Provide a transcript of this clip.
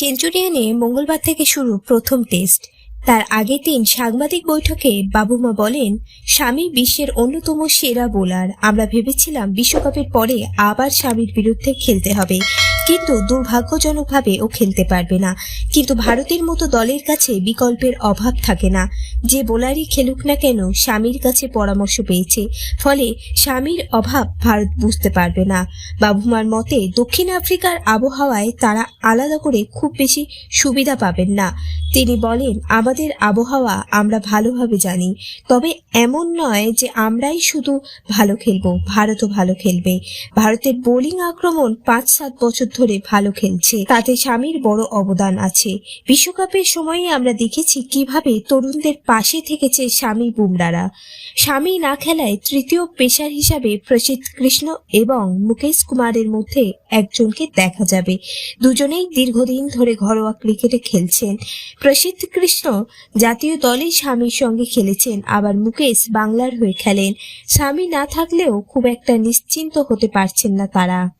সেঞ্চুরিয়ানে মঙ্গলবার থেকে শুরু প্রথম টেস্ট। তার আগের দিন সাংবাদিক বৈঠকে বাবুমা বলেন, স্বামী বিশ্বের অন্যতম সেরা বোলার। আমরা ভেবেছিলাম বিশ্বকাপের পরে আবার স্বামীর বিরুদ্ধে খেলতে হবে। কিন্তু দুর্ভাগ্যজনকভাবে ও খেলতে পারবে না। কিন্তু ভারতের মতো দলের কাছে বিকল্পের অভাব থাকে না। যে বোলারই খেলুক না কেন, স্বামীর কাছে পরামর্শ পেয়েছে। ফলে স্বামীর অভাব ভারত বুঝতে পারবে না। বাবুমার মতে, দক্ষিণ আফ্রিকার আবহাওয়ায় তারা আলাদা করে খুব বেশি সুবিধা পাবেন না। তিনি বলেন, আমাদের আবহাওয়া আমরা ভালোভাবে জানি। তবে এমন নয় যে আমরাই শুধু ভালো খেলব, ভারতও ভালো খেলবে। ভারতের বোলিং আক্রমণ পাঁচ সাত বছর ধরে ভালো খেলছে। তাতে স্বামীর বড় অবদান আছে। বিশ্বকাপের সময়ে আমরা দেখেছি কীভাবে তরুণদের পাশে থেকেছে স্বামী বুমরারা। স্বামী না খেলায় তৃতীয় পেশার হিসাবে প্রসিদ্ধ কৃষ্ণ এবং মুকেশ কুমারের মধ্যে একজনকে দেখা যাবে। দুজনেই দীর্ঘদিন ধরে ঘরোয়া ক্রিকেটে খেলছেন। প্রসিদ্ধ কৃষ্ণ জাতীয় দলে স্বামীর সঙ্গে খেলেছেন, আবার মুকেশ বাংলার হয়ে খেলেন। স্বামী না থাকলেও খুব একটা নিশ্চিন্ত হতে পারছেন না তারা।